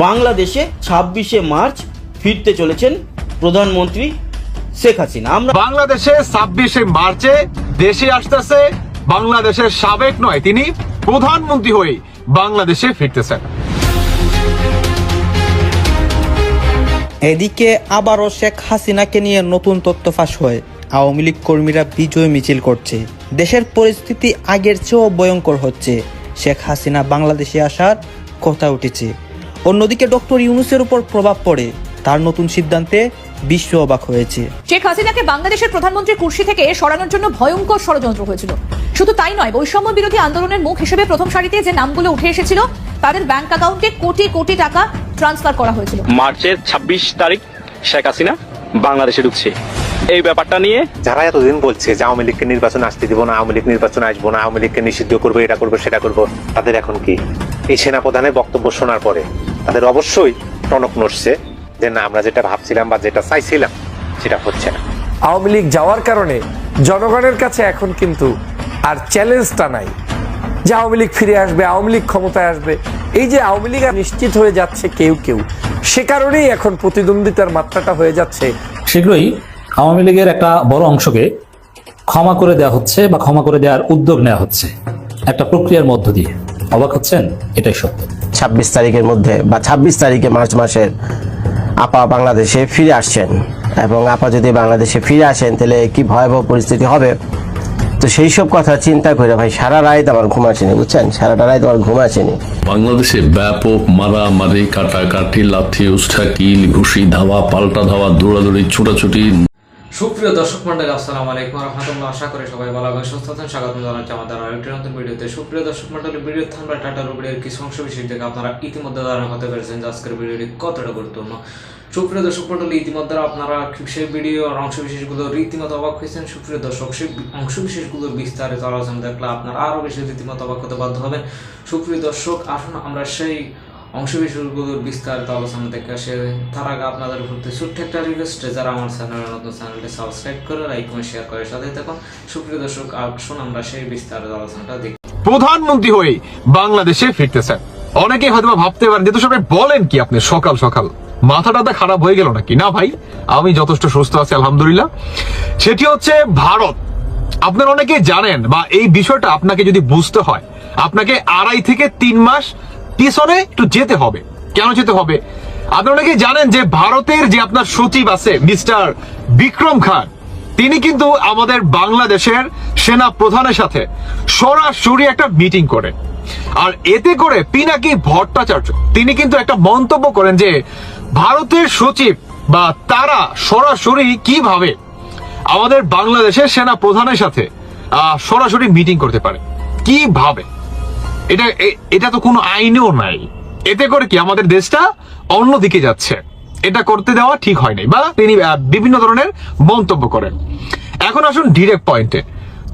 বাংলাদেশে ছাব্বিশে মার্চ ফিরতে চলেছেন প্রধানমন্ত্রী শেখ হাসিনা। আমরা বাংলাদেশে ছাব্বিশে মার্চে দেশে আসতেছে বাংলাদেশের সাবেক নয় তিনি প্রধানমন্ত্রী হয়ে বাংলাদেশে ফিরতেছেন। এদিকে আবারও শেখ হাসিনাকে নিয়ে নতুন তথ্য ফাঁস হয়। আওয়ামী লীগ কর্মীরা বিজয় মিছিল করছে। দেশের পরিস্থিতি আগের চেয়েও ভয়ঙ্কর হচ্ছে। শেখ হাসিনা বাংলাদেশে আসার কথা উঠেছে। অন্যদিকে ডক্টর ইউনুসের উপর প্রভাব পড়ে। তার নতুন সিদ্ধান্তে বিশ্ব অবাক হয়েছে। শেখ হাসিনাকে বাংলাদেশের প্রধানমন্ত্রীর কুর্সি থেকে সরানোর জন্য ভয়ঙ্কর ষড়যন্ত্র হয়েছিল। শুধু তাই নয় বৈষম্য বিরোধী আন্দোলনের মুখ হিসেবে প্রথম সারিতে যে নামগুলো উঠে এসেছিল তাদের ব্যাংক অ্যাকাউন্টে কোটি কোটি টাকা ট্রান্সফার করা হয়েছিল। মার্চের ২৬ তারিখ শেখ হাসিনা বাংলাদেশে ঢুকছে। এই ব্যাপারটা নিয়ে যারা এতদিন বলছে যে আওয়ামী লীগকে নির্বাচন আসতে দিব না আওয়ামী লীগ নির্বাচন আসব না আওয়ামী লীগকে নিষিদ্ধ করব এটা করব সেটা করব তাদের এখন কি? এই সেনাপ্রধানের বক্তব্য শোনার পরে তাদের অবশ্যই টনক নড়ছে যে না আমরা যেটা ভাবছিলাম বা যেটা চাইছিলাম সেটা হচ্ছে না। আওয়ামী লীগ যাওয়ার কারণে জনগণের কাছে এখন কিন্তু আর চ্যালেঞ্জটা নাই যে আওয়ামী লীগ ফিরে আসবে আওয়ামী লীগ ক্ষমতায় আসবে। এই যে আওয়ামী লীগ আর নিশ্চিত হয়ে যাচ্ছে কেউ কেউ সে কারণেই এখন প্রতিদ্বন্দ্বিতার মাত্রাটা হয়ে যাচ্ছে। শীঘ্রই আওয়ামী লীগের একটা বড় অংশকে ক্ষমা করে দেওয়া হচ্ছে বা ক্ষমা করে দেওয়ার উদ্যোগ নেওয়া হচ্ছে। একটা প্রক্রিয়ার মধ্য দিয়ে। অবাক হচ্ছেন? এটাই সত্য। ছাব্বিশ তারিখের মধ্যে বা ছাব্বিশ তারিখে মার্চ মাসের আপা বাংলাদেশে ফিরে আসছেন। এবং আপা যদি বাংলাদেশে ফিরে আসেন, তাহলে কি ভয়াবহ পরিস্থিতি হবে? তো সেই সব কথা চিন্তা করে ভাই, সারা রাত আমার ঘুম আসেনি, বুঝছেন? সারাটা রাত আমার ঘুম আসেনি। বাংলাদেশে ব্যাপক মারামারি, কাটাকাটি, লাথি উষ্ঠা কিল ঘুষি, ধাওয়া, পাল্টা ধাওয়া, দৌড়াদৌড়ি, ছোটাছুটি সুপ্রিয় দর্শক মন্ডলী, আসসালামু আলাইকুম রহমতুল্লাহ। আশা করি সবাই ভালো এবং সুস্থ আছেন। স্বাগত জানাচ্ছি আমাদের আরেকটি নতুন ভিডিওতে। সুপ্রিয় দর্শক মন্ডলী ভিডিও আমরা টাটার উপরের কিছু অংশ বিশেষ থেকে আপনারা ইতিমধ্যে ধারণা হতে পেরেছেন যে আজকের ভিডিওটি কতটা গুরুত্বপূর্ণ। সুপ্রিয় দর্শক মন্ডলী, ইতিমধ্যে আপনারা সেই ভিডিওর অংশ বিশেষগুলো রীতিমতো অবাক হয়েছেন। সুপ্রিয় দর্শক, সেই অংশ বিশেষগুলোর বিস্তারিত আলোচনা দেখলে আপনারা আরও বেশি রীতিমতো অবাক হতে বাধ্য হবেন। সুপ্রিয় দর্শক, আসুন আমরা সেই অংশ বিশেষগুলোর বিস্তারিত আলোচনা দেখে আসে তার আগে আপনাদের প্রতি ছোট্ট একটা যারা আমার চ্যানেলের নতুন চ্যানেলটি সাবস্ক্রাইব করে লাইক শেয়ার করে সাথে সুপ্রিয় দর্শক, আসুন আমরা সেই বিস্তারিত আলোচনাটা দেখি। প্রধানমন্ত্রী হয়ে বাংলাদেশে ফিরতেছেন। হয়তো ভাবতে পারেন সবাই বলেন কি আপনি সকাল সকাল মাথা টাথা খারাপ হয়ে গেল নাকি? না ভাই, আমি যথেষ্ট সুস্থ আছি, আলহামদুলিল্লাহ। সেটি হচ্ছে ভারত। আপনারা অনেকে জানেন বা এই বিষয়টা আপনাকে যদি বুঝতে হয়, আপনাকে আড়াই থেকে তিন মাস পিছনে একটু যেতে হবে। কেন যেতে হবে? আপনারা অনেকে জানেন যে ভারতের যে আপনার সচিব আছে, মিস্টার বিক্রম খান, তিনি কিন্তু আমাদের বাংলাদেশের সেনা প্রধানের সাথে সরাসরি একটা মিটিং করে আর এতে করে পিনাকি ভট্টাচার্য, তিনি কিন্তু একটা মন্তব্য করেন যে, ভারতের সচিব বা তারা সরাসরি কীভাবে আমাদের বাংলাদেশের সেনা প্রধানের সাথে সরাসরি মিটিং করতে পারে? কীভাবে? এটা এটা তো কোনো আইনেও নাই। এতে করে কি আমাদের দেশটা অন্য দিকে যাচ্ছে। এটা করতে দেওয়া ঠিক হয় নাই, বা তিনি বিভিন্ন ধরনের মন্তব্য করেন। এখন আসুন ডিরেক্ট পয়েন্টে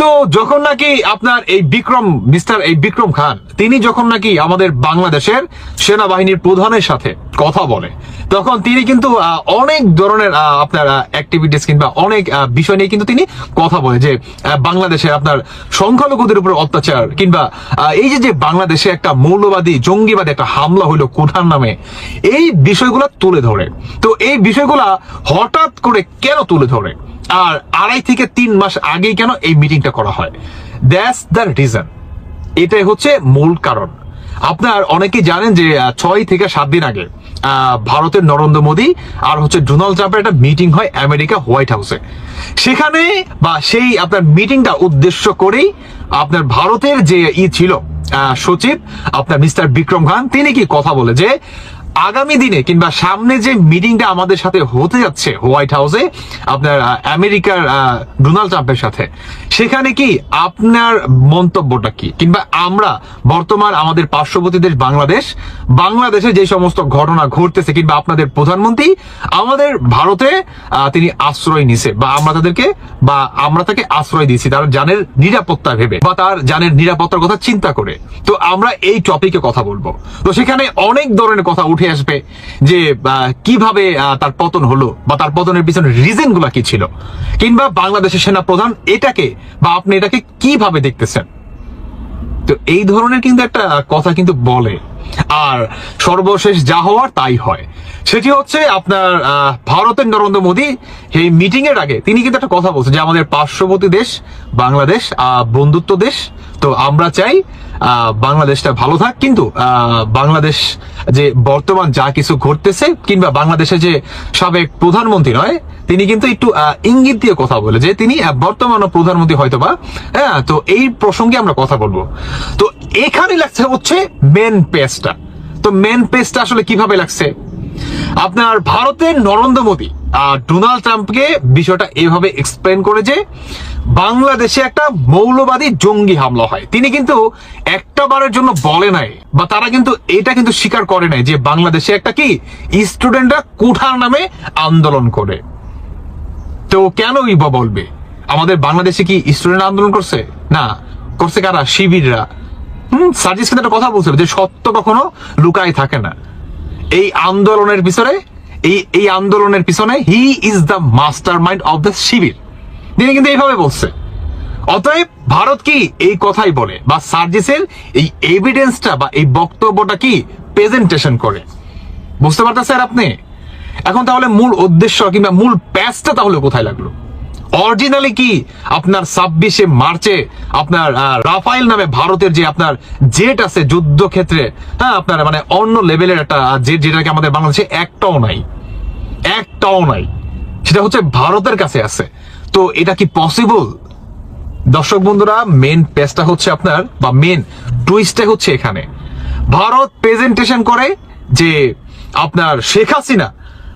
তো যখন নাকি আপনার এই বিক্রম, মিস্টার এই বিক্রম খান, তিনি যখন নাকি আমাদের বাংলাদেশের সেনাবাহিনীর প্রধানের সাথে কথা বলে, তখন তিনি কিন্তু অনেক ধরনের আপনার অ্যাক্টিভিটিস কিংবা অনেক বিষয় নিয়ে কিন্তু তিনি কথা বলে যে বাংলাদেশে আপনার সংখ্যালঘুদের উপর অত্যাচার কিংবা এই যে যে বাংলাদেশে একটা মৌলবাদী, জঙ্গিবাদী একটা হামলা হলো কোঠার নামে, এই বিষয়গুলো তুলে ধরে। তো এই বিষয়গুলা হঠাৎ করে কেন তুলে ধরে? আর আড়াই থেকে তিন মাস আগেই কেন এই মিটিংটা করা হয়? দ্যাটস দ্য রিজন এটাই হচ্ছে মূল কারণ। আপনার অনেকেই জানেন যে ছয় থেকে সাত দিন আগে ভারতের নরেন্দ্র মোদী আর হচ্ছে ডোনাল্ড ট্রাম্পের একটা মিটিং হয় আমেরিকা হোয়াইট হাউসে। সেখানে বা সেই আপনার মিটিংটা উদ্দেশ্য করেই আপনার ভারতের যে ই ছিল সচিব, আপনার মিস্টার বিক্রম খান তিনি কি কথা বলে যে আগামী দিনে কিংবা সামনে যে মিটিংটা আমাদের সাথে হতে যাচ্ছে হোয়াইট হাউসে, আপনার আমেরিকার ডোনাল্ড ট্রাম্পের সাথে, সেখানে কি আপনার মন্তব্যটা কি? কিংবা আমরা বর্তমান আমাদের পার্শ্ববর্তী দেশ বাংলাদেশ, বাংলাদেশে যে সমস্ত ঘটনা ঘটতেছে, কিংবা আপনাদের প্রধানমন্ত্রী, আমাদের ভারতে তিনি আশ্রয় নিছে, বা আমরা তাদেরকে, বা আমরা তাকে আশ্রয় দিয়েছি, তার জানের নিরাপত্তা ভেবে, বা তার জানের নিরাপত্তার কথা চিন্তা করে। তো আমরা এই টপিকে কথা বলব। তো সেখানে অনেক ধরনের কথা উঠে আসবে যে কীভাবে তার পতন হলো বা তার পতনের পিছনে রিজনগুলা কি ছিল? কিংবা বাংলাদেশের সেনা প্রধান এটাকে বা আপনি এটাকে কীভাবে দেখতেছেন? তো এই ধরনের কিন্তু একটা কথা কিন্তু বলে। আর সর্বশেষ যা হওয়ার তাই হয়। সেটি হচ্ছে আপনার ভারতের নরেন্দ্র মোদী এই মিটিং এর আগে তিনি কিন্তু একটা কথা বলছেন যে আমাদের পার্শ্ববর্তী দেশ বাংলাদেশ বন্ধুত্ব দেশ, তো আমরা চাই বাংলাদেশটা ভালো থাক। কিন্তু বাংলাদেশ যে বর্তমান যা কিছু ঘটতেছে কিংবা বাংলাদেশের যে সাবেক প্রধানমন্ত্রী নয়, তিনি কিন্তু একটু ইঙ্গিত দিয়ে কথা বলে যে তিনি বর্তমান প্রধানমন্ত্রী হয়তোবা হ্যাঁ তো এই প্রসঙ্গে আমরা কথা বলব। তো এখানে লাগছে হচ্ছে মেন পেজটা তো মেন পেজটা আসলে কীভাবে লাগছে? আপনার ভারতের নরেন্দ্র মোদী আহ, ডোনাল্ড ট্রাম্পকে বিষয়টা এভাবে এক্সপ্লেন করে যে বাংলাদেশে একটা মৌলবাদী জঙ্গি হামলা হয়। তিনি কিন্তু একটা বারের জন্য বলে নাই বা তারা কিন্তু এটা কিন্তু স্বীকার করে নাই যে বাংলাদেশে একটা কি স্টুডেন্টরা কুঠার নামে আন্দোলন করে। তো কেনই বা বলবে? আমাদের বাংলাদেশে কি স্টুডেন্ট আন্দোলন করছে? না করছে কারা? শিবিররা। হুম, সার্জিস কিন্তু একটা কথা বলছিল যে সত্য কখনো লুকায় থাকে না। এই আন্দোলনের পিছনে, এই এই আন্দোলনের পিছনে he is the mastermind of the shibir তিনি কিন্তু এইভাবে বলছে। অতএব ভারত কি এই কথাই বলে? বা সার্জিসের এই এভিডেন্সটা বা এই বক্তব্যটা কি প্রেজেন্টেশন করে? বুঝতে পারতেছেন আপনি? এখন তাহলে মূল উদ্দেশ্য কিংবা মূল প্যাচটা তাহলে কোথায় লাগল? অরিজিনালি কি? আপনার ছাব্বিশে মার্চে আপনার রাফাইল নামে ভারতের যে আপনার জেট আছে যুদ্ধক্ষেত্রে হ্যাঁ আপনার মানে অন্য লেভেলের একটা জেট যেটাকে আমাদের বাংলাদেশে একটাও নাই। একটাও নাই। সেটা হচ্ছে ভারতের কাছে আছে। তো এটা কি পসিবল দর্শক বন্ধুরা মেন পেজটা হচ্ছে আপনার, বা মেন টুইস্টটা হচ্ছে এখানে। ভারত প্রেজেন্টেশন করে যে আপনার শেখ হাসিনা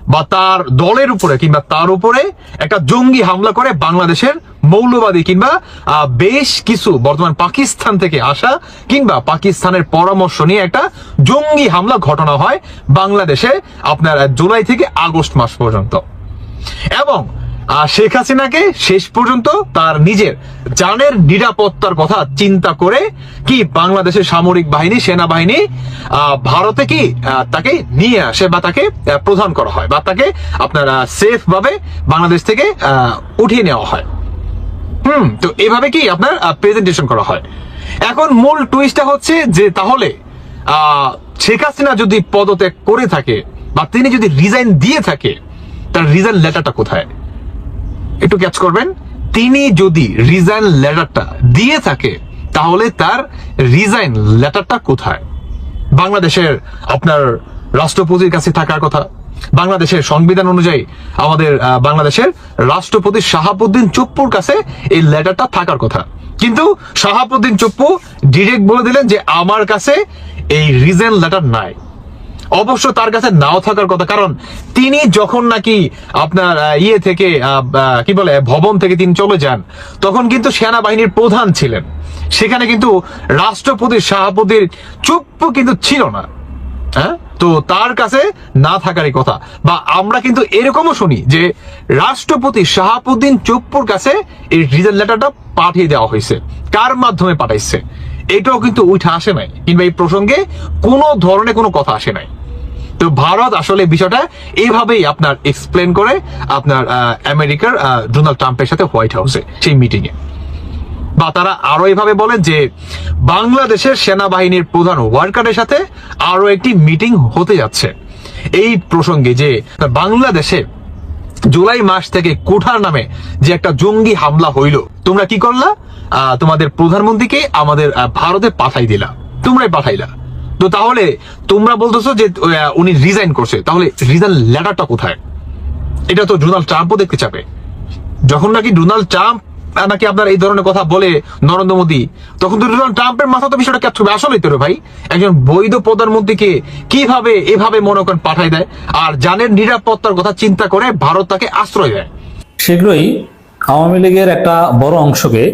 বা তার দলের উপরে কিংবা তার উপরে একটা জঙ্গি হামলা করে বাংলাদেশের মৌলবাদী কিংবা বেশ কিছু বর্তমান পাকিস্তান থেকে আসা কিংবা পাকিস্তানের পরামর্শ নিয়ে একটা জঙ্গি হামলা ঘটনা হয় বাংলাদেশে আপনার জুলাই থেকে আগস্ট মাস পর্যন্ত। এবং আহ, শেখ হাসিনাকে শেষ পর্যন্ত তার নিজের জানের নিরাপত্তার কথা চিন্তা করে কি বাংলাদেশের সামরিক বাহিনী সেনাবাহিনী ভারতে কি তাকে নিয়ে আসে বা তাকে আহ, প্রদান করা হয় বা তাকে আপনার সেফ ভাবে বাংলাদেশ থেকে উঠিয়ে নেওয়া হয়। হুম তো এভাবে কি আপনার প্রেজেন্টেশন করা হয়? এখন মূল টুইস্টটা হচ্ছে যে তাহলে শেখ হাসিনা যদি পদত্যাগ করে থাকে বা তিনি যদি রিজাইন দিয়ে থাকে তার রিজাইন লেটারটা কোথায়? একটু ক্যাচ করবেন। তিনি যদি রিজাইন লেটারটা দিয়ে থাকে, তাহলে তার রিজাইন লেটারটা কোথায়? বাংলাদেশের আপনার রাষ্ট্রপতির কাছে থাকার কথা, বাংলাদেশের সংবিধান অনুযায়ী আমাদের বাংলাদেশের রাষ্ট্রপতি শাহাবুদ্দিন চুপ্পুর কাছে এই লেটারটা থাকার কথা। কিন্তু শাহাবুদ্দিন চুপ্পু ডিরেক্ট বলে দিলেন যে আমার কাছে এই রিজেন লেটার নাই। অবশ্য তার কাছে নাও থাকার কথা, কারণ তিনি যখন নাকি আপনার ইয়ে থেকে কি বলে, ভবন থেকে তিনি চলে যান, তখন কিন্তু সেনাবাহিনীর প্রধান ছিলেন। সেখানে কিন্তু রাষ্ট্রপতি শাহাবুদ্দির চুপ্পু কিন্তু ছিল না। হ্যাঁ? তো তার কাছে না থাকারই কথা। বা আমরা কিন্তু এরকমও শুনি যে রাষ্ট্রপতি শাহাবুদ্দিন চুপ্পুর কাছে এই রিজেন লেটারটা পাঠিয়ে দেওয়া হয়েছে, কার মাধ্যমে পাঠাইছে, এটাও কিন্তু উঠে আসে নাই, কিংবা এই প্রসঙ্গে কোনো ধরনের কোনো কথা আসে নাই। তো ভারত আসলে বিষয়টা এইভাবেই আপনার এক্সপ্লেন করে আপনার আমেরিকার ডোনাল্ড ট্রাম্পের সাথে হোয়াইট হাউসে সেই মিটিং এ। বা তারা আরও এইভাবে বলেন যে, বাংলাদেশের সেনাবাহিনীর প্রধান ওয়ার্কারের সাথে আরও একটি মিটিং হতে যাচ্ছে। এই প্রসঙ্গে যে, বাংলাদেশে জুলাই মাস থেকে কুঠার নামে যে একটা জঙ্গি হামলা হইল, তোমরা কি করলা? তোমাদের প্রধানমন্ত্রীকে আমাদের ভারতে পাঠাই দিলা। তোমরাই পাঠাইলা। তো তাহলে তোমরা বলতেছো যে উনি রিজাইন করছে। তাহলে রিজাইন লেটারটা কোথায়? এটা তো ডোনাল্ড ট্রাম্পও দেখতে চাবে। যখন নাকি ডোনাল্ড ট্রাম্প নাকি আপনার এই ধরনের কথা বলে নরেন্দ্র মোদী, তখন তো ডোনাল্ড ট্রাম্পের মাথা তো বিষয়টা ক্যাপচার হবে আসলেই তো রে ভাই, একজন বৈধ প্রধানমন্ত্রীকে কীভাবে এভাবে মনে করেন পাঠাই দেয়? আর জানের নিরাপত্তার কথা চিন্তা করে ভারত তাকে আশ্রয় দেয়। শীঘ্রই আওয়ামী লীগের একটা বড় অংশকে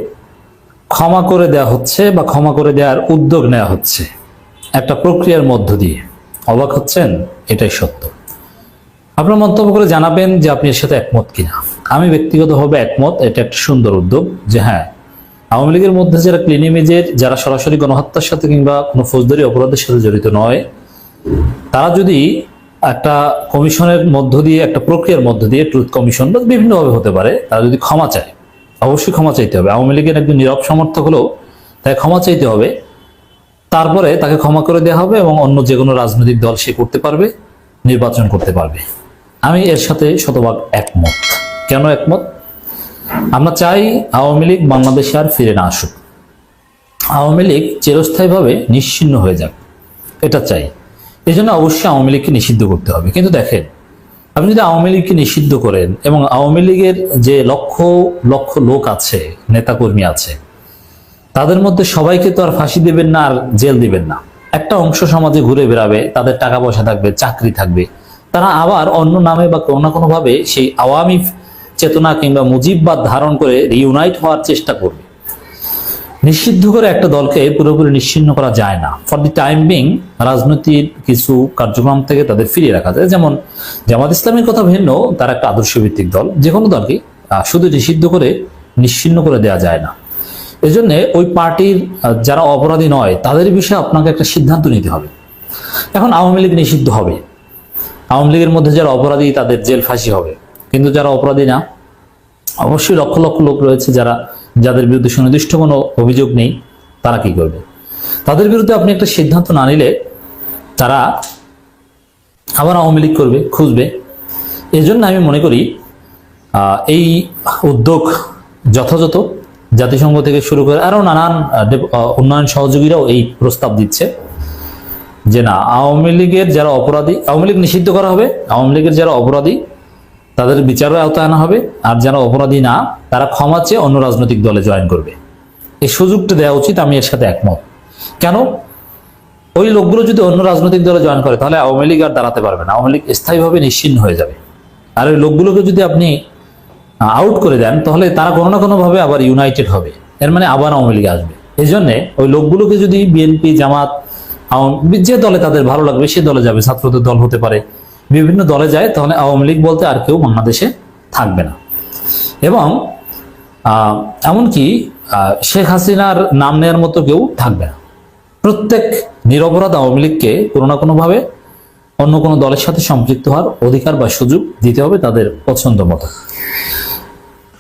ক্ষমা করে দেওয়া হচ্ছে বা ক্ষমা করে দেওয়ার উদ্যোগ নেওয়া হচ্ছে। একটা প্রক্রিয়ার মধ্য দিয়ে। অবাক হচ্ছেন? এটাই সত্য। আপনার মন্তব্য করে জানাবেন যে আপনি এর সাথে একমত কিনা। আমি ব্যক্তিগতভাবে একমত, এটা একটা সুন্দর উদ্যোগ যে হ্যাঁ আওয়ামী লীগের মধ্যে যারা ক্লিন ইমেজের যারা সরাসরি গণহত্যার সাথে কিংবা কোনো ফৌজদারি অপরাধের সাথে জড়িত নয়, তারা যদি একটা কমিশনের মধ্য দিয়ে, একটা প্রক্রিয়ার মধ্য দিয়ে ট্রুথ কমিশন বা বিভিন্নভাবে হতে পারে, তারা যদি ক্ষমা চায়, অবশ্যই ক্ষমা চাইতে হবে। আওয়ামী লীগের একজন নীরব সমর্থক হলেও তাই ক্ষমা চাইতে হবে। তারপরে তাকে ক্ষমা করে দেওয়া হবে এবং অন্য যে কোনো রাজনৈতিক দল সে করতে পারবে, নির্বাচন করতে পারবে। আমি এর সাথে শতভাগ একমত। কেন একমত? আমরা চাই আওয়ামী লীগ বাংলাদেশে আর ফিরে না আসুক। আওয়ামী লীগ চিরস্থায়ীভাবে নিশ্চিহ্ন হয়ে যাক, এটা চাই। এই জন্য অবশ্যই আওয়ামী লীগকে নিষিদ্ধ করতে হবে। কিন্তু দেখেন, আপনি যদি আওয়ামী লীগকে নিষিদ্ধ করেন এবং আওয়ামী লীগের যে লক্ষ লক্ষ লোক আছে, নেতাকর্মী আছে তাদের মধ্যে সবাইকে তো আর ফাঁসি দিবেন না, আর জেল দিবেন না। একটা অংশ সমাজে ঘুরে বেড়াবে, তাদের টাকা পয়সা থাকবে, চাকরি থাকবে। তারা আবার অন্য নামে বা কোনো না কোনো ভাবে সেই আওয়ামী চেতনা কিংবা মুজিববাদ ধারণ করে রিউনাইট হওয়ার চেষ্টা করবে। নিষিদ্ধ করে একটা দলকে পুরোপুরি নিশ্চিন্ন করা যায় না। ফর দি টাইম বিং রাজনৈতিক কিছু কার্যক্রম থেকে তাদের ফিরিয়ে রাখা যায়। যেমন জামাত ইসলামের কথা ভিন্ন, তার একটা আদর্শ ভিত্তিক দল। যে কোনো দলকে শুধু নিষিদ্ধ করে নিশ্চিন্ন করে দেওয়া যায় না। এজন্য ওই পার্টির যারা অপরাধী নয়, তাদের বিষয়ে আপনাকে একটা সিদ্ধান্ত নিতে হবে। এখন আওয়ামী লীগ নিষিদ্ধ হবে। আওয়ামী লীগের মধ্যে যারা অপরাধী, তাদের জেল ফাঁসি হবে। কিন্তু যারা অপরাধী না, অবশ্যই লক্ষ লক্ষ লোক রয়েছে যারা, যাদের বিরুদ্ধে সুনির্দিষ্ট কোনো অভিযোগ নেই, তারা কি করবে? তাদের বিরুদ্ধে আপনি একটা সিদ্ধান্ত না নিলে, তারা আবার আওয়ামী লীগ করবে, খুঁজবে। এই জন্য আমি মনে করি এই উদ্যোগ যথাযথ জাতিসংঘ থেকে শুরু করে আরও নানান উন্নয়ন সহযোগীরাও এই প্রস্তাব দিচ্ছে। যে না, আওয়ামী লীগের যারা অপরাধী, আওয়ামী লীগ নিষিদ্ধ করা হবে, আওয়ামী লীগের যারা অপরাধী, তাদের বিচারের আওতায় আনা হবে, আর যারা অপরাধী না, তারা ক্ষমা চেয়ে অন্য রাজনৈতিক দলে জয়েন করবে। এই সুযোগটা দেওয়া উচিত, আমি এর সাথে একমত। কেন? ওই লোকগুলো যদি অন্য রাজনৈতিক দলে জয়েন করে, তাহলে আওয়ামী লীগ আর দাঁড়াতে পারবে না। আওয়ামী লীগ স্থায়ীভাবে নিশ্চিন্ন হয়ে যাবে। আর ওই লোকগুলোকে যদি আপনি আউট করে দেন, তাহলে তারা কোনো না কোনোভাবে আবার ইউনাইটেড হবে। এর মানে আবার আওয়ামী লীগ আসবে। এই জন্যে ওই লোকগুলোকে যদি বিএনপি জামাত, আওয়ামী, যে দলে তাদের ভালো লাগবে, সে দলে যাবে, ছাত্রদের দল হতে পারে। বিভিন্ন দলে যায়, তাহলে আওয়ামী লীগ বলতে আর কেউ বাংলাদেশে থাকবে না। এবং এমনকি শেখ হাসিনার নাম নেওয়ার মতো কেউ থাকবে না। প্রত্যেক নিরপরাধ আওয়ামী লীগকে কোনো না কোনোভাবে অন্য কোনো দলের সাথে সম্পৃক্ত হওয়ার অধিকার বা সুযোগ দিতে হবে তাদের পছন্দ মতো।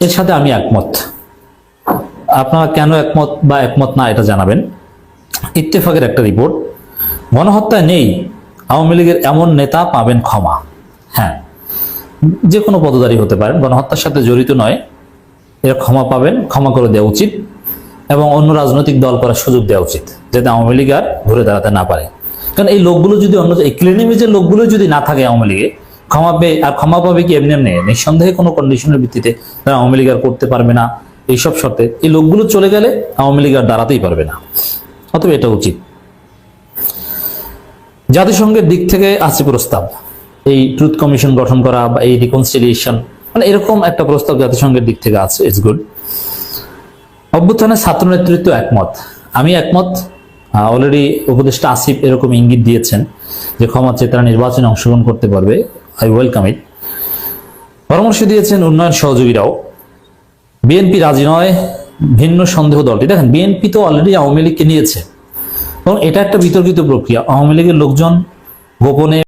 এর সাথে আমি একমত। আপনারা কেন একমত বা একমত না এটা জানাবেন। ইত্তেফাকের একটা রিপোর্ট গণহত্যা নেই, আওয়ামী লীগের এমন নেতা পাবেন ক্ষমা। হ্যাঁ যে কোনো পদধারী হতে পারেন, গণহত্যার সাথে জড়িত নয়। এরা ক্ষমা পাবেন, ক্ষমা করে দেওয়া উচিত এবং অন্য রাজনৈতিক দল করার সুযোগ দেওয়া উচিত যাতে আওয়ামী লীগ আর ঘুরে দাঁড়াতে না পারে। কারণ এই লোকগুলো যদি অন্য এই ক্লিনিমিজের লোকগুলো যদি না থাকে আওয়ামী লীগে ক্ষমা পেয়ে আর ক্ষমা পাবে কি এমনি এমনি? নিঃসন্দেহে কোনো কন্ডিশনের ভিত্তিতে তারা আওয়ামী লীগ আর করতে পারবে না। এইসব শর্তে এই লোকগুলো চলে গেলে আওয়ামী লীগ আর দাঁড়াতেই পারবে না। অতএব এটা উচিত। জাতিসংঘের দিক থেকে আছে প্রস্তাব। এই ট্রুথ কমিশন গঠন করা বা এই রিকনসিলিয়েশন মানে এরকম একটা প্রস্তাব জাতিসংঘের দিক থেকে আছে ইটস গুড অভ্যুত্থানের ছাত্র নেতৃত্ব একমত। আমি একমত। অলরেডি উপদেষ্টা আসিফ এরকম ইঙ্গিত দিয়েছেন যে ক্ষমা চেয়ে তারা নির্বাচনে অংশগ্রহণ করতে পারবে। আই ওয়েলকাম ইট পরামর্শ দিয়েছেন উন্নয়ন সহযোগীরাও। বিএনপি রাজি নয়, ভিন্ন সন্দেহ দলটি। দেখেন বিএনপি তো অলরেডি আওয়ামী লীগকে নিয়েছে। এবং এটা একটা বিতর্কিত প্রক্রিয়া। আওয়ামী লীগের লোকজন গোপনে